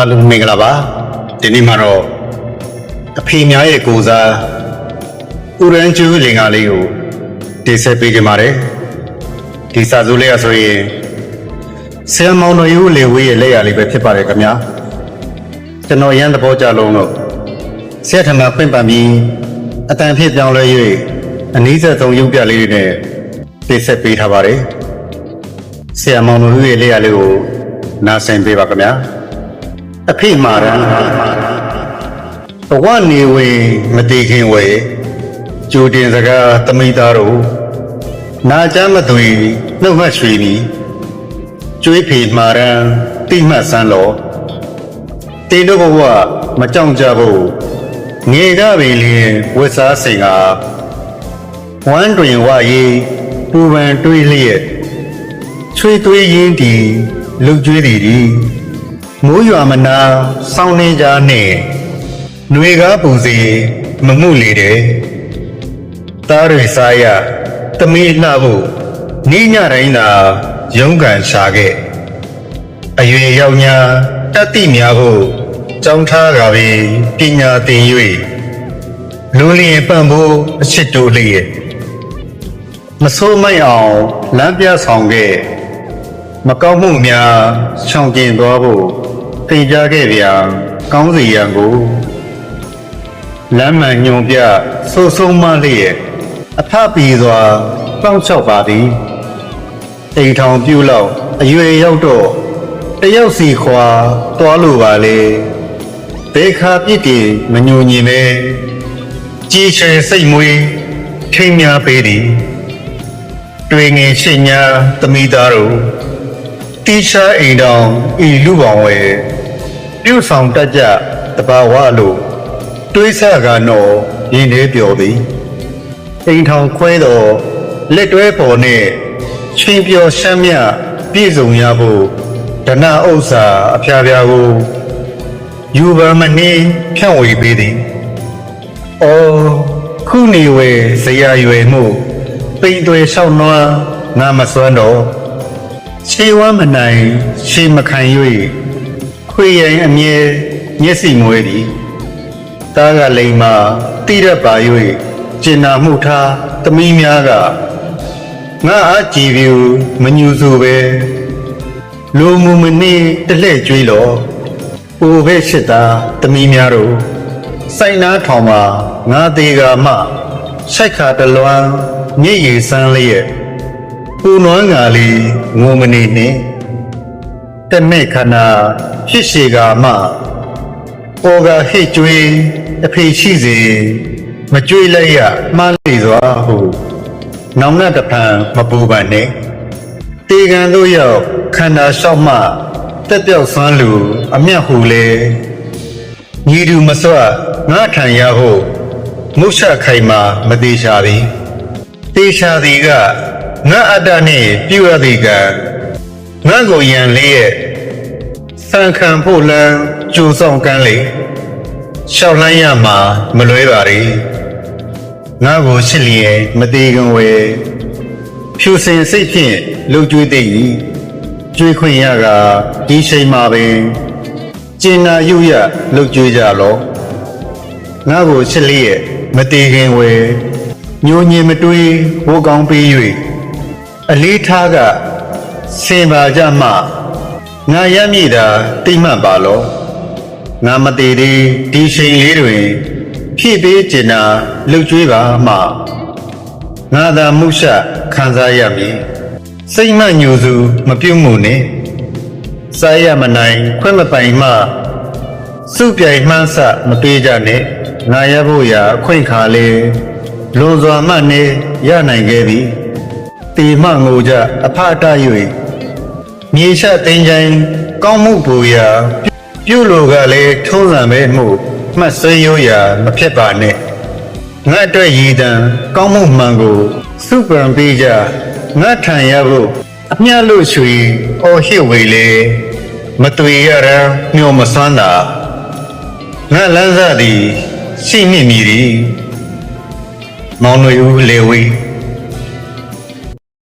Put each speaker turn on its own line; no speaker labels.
အားလုံးမင်္ဂလာပါဒီနေ့မှာတော့အဖေများရဲ့ကိုစားဥရန်ကျူးလင်္ကာလေးကိုတင်ဆက်ပေးကြပါတယ်ဒီစာစုလေးရဆိုရင်ဆယ်မောင်တော်ယူလေဝေးရဲ့လက်ရလေးပဲဖြစ်ပါတယ်ခင်ဗျာကျွန်တော်ရန်သဘောကြလုံးတော့ဆရာထမပြင့်ပန်ပြီးအတန်ဖြစ်ပြောင်းလဲ၍အနည်းဆက်ဆုံးရုပ်ပြလေးတွေနဲ့တင်ဆက်ပေးထားပါတယ်ဆရာမောင်တော်ယူရဲ့လက်ရလေးကိုနားဆင်ပေးပါခင်ဗျာ အဖိမာရန်ဘဝနေဝင်မတည်ခင်ဝေကြိုတင်စကားသမိသားတို့နာကြမသွေနှုတ်မှတ်ရွှေပြီကျွေးဖေမာရန်တိမှတ်စမ်းလောတင်တို့ဘဝမကြောက်ကြဖို့ငေကပင်လျင်ဝတ်စားစိန်ကဝမ်းတွင်ဝရေးပူပန်တွေးလျက်ချွေသွေးရင်းတီလူကျွေးသည်ဒီ မိုးရွာမနာစောင်းနေကြနဲ့ຫນွေကားပူစီမမှုလေတဲ့သားတွေစားရသမီးလှဖို့နေညတိုင်းသာရုန်းကန်ရှာခဲ့အရွယ်ရောက်ညာတတ်တိများဖို့ကြောင်းထားကြပြီပညာသင်၍လူလျင်ပန့်ဖို့အချစ်တို့လျက်မဆိုးမိုက်အောင်လမ်းပြဆောင်ခဲ့မကောင်းမှုများရှောင်ကျဉ်သွားဖို့ သင်ကြားခဲ့ဗျာကောင်းစီရန်ကိုလမ်းမှန်ညွန်ပြဆိုးဆုံးမလျက်အဖပီစွာပေါင်းချောက်ပါသည်အိမ်ထောင်ပြုလောက်အရွယ်ရောက်တော့တယောက်စီခွာသွားလိုပါလေဒေခါပြစ်တီမညူညင်ပဲကြည်ချယ်စိတ်မွေးထိမ်းများပေးသည်တွေ့ငင်ရှင်းညာသမီးသားတို့တီရှာအိမ်တော်ဤလူပောင်ဝဲ ပြုဆောင်တတ်ကြတဘာဝလိုတွေးဆကနောရင်းနေပြော်သည်အိမ်ထောင်ခွဲတော်လက်တွဲပေါ်နှင့်ချင်းပြောရှမ်းမြပြည့်စုံရဖို့ဒနာဥစ္စာအဖျားဖျားကိုယူပါမနှင်းဖြန့်ဝေပေးသည်။အော်ခုနေဝဲဇရာရွယ်မှုပိန်တွေလျှောက်နွားငါမစွမ်းတော့ခြေဝမ်းမနိုင်ခြေမခံ၍ ခွေရင်အမြဲမျက်စိမွဲသည်တားကလိမ်မာတိရက်ပါ၍ကျင်နာမှုထားသမီးများကငါအားကြည်ပြူမညူစုပဲလူမှုမနေတလှဲ့ကျွေးလောအိုပဲရှိတာသမီးများတို့စိုက်နာထောင်မှာငါသေးကမှရှိုက်ခါတလွမ်းညစ်ရည်စမ်းလျက်ပူနွမ်းငါလေးငုံမနေနှင့် တမဲ့ခနာဖြစ်ရှိကမှပေါ်ကဟိတ်ကျွေးအဖေရှိစေမကျွေးလိုက်ရမှားလေစွာဟုနောင်နှတစ်ဖန်မပူပါနဲ့တေကန်တို့ရောက်ခန္ဓာလျှောက်မှတက်ပြောက်ဆွမ်းလူအမျက်ဟူလေညီတူမစွငါထံရဟုမုတ်ချခိုင်မာမသေးရှာသည်တေရှာသည်ကငါအတ္တနှင့်ပြုရသည်က ငါကိုယံလေးရဲ့စံခံဖို့လန်းကြိုဆောင်ကမ်းလေရှောက်လှမ်းရမှာမလွဲပါရီငါကိုချစ်လျက်မသေးခင်ဝဲဖြူစင်စိတ်ဖြင့်လှုပ်ကြွေးသိ၏ကြွေးခွင့်ရကဒီချိန်မှာပင်ကျင်နာယူရလှုပ်ကြွေးကြလောငါကိုချစ်လျက်မသေးခင်ဝဲညိုညင်မတွေးဟိုကောင်းပေး၍အလေးထားက စင်ပါကြမှငါရမ်းမိတာတိမှတ်ပါလောငါမတည်သေးဒီချိန်လေးတွင်ဖြည့်ပေးကျင်တာလှုပ်ကြွေးပါမှငါသာမှုရှခံစားရမည်စိတ်မှညူစုမပြုတ်မှုနှင့်စားရမနိုင်ခွင့်မပိုင်မှစုပြိုင်မှန်းဆမပေးကြနဲ့ငါရဖို့ရာအခွင့်ခါလေးလွန်စွာမှနေရနိုင်ခဲ့သည် တေမငိုကြအဖတ၍မြေရှသိန်းချိုင်းကောင်းမှုပူရာပြုလိုကလည်းထုံးစံပဲမှုမှတ်ဆွေးရိုးရာမဖြစ်ပါနဲ့ငါအတွက်ရည်တံကောင်းမှုမှန်ကိုစုပံပေးကြငါထံရဖို့အမျှလို့ရွှေအော်ဟစ်ဝေလေမတွေ့ရရန်မျောမစွမ်းတာငါလန်းစားသည်ရှိမြင့်မည်သည်မောင်နှွေဦးလေဝီ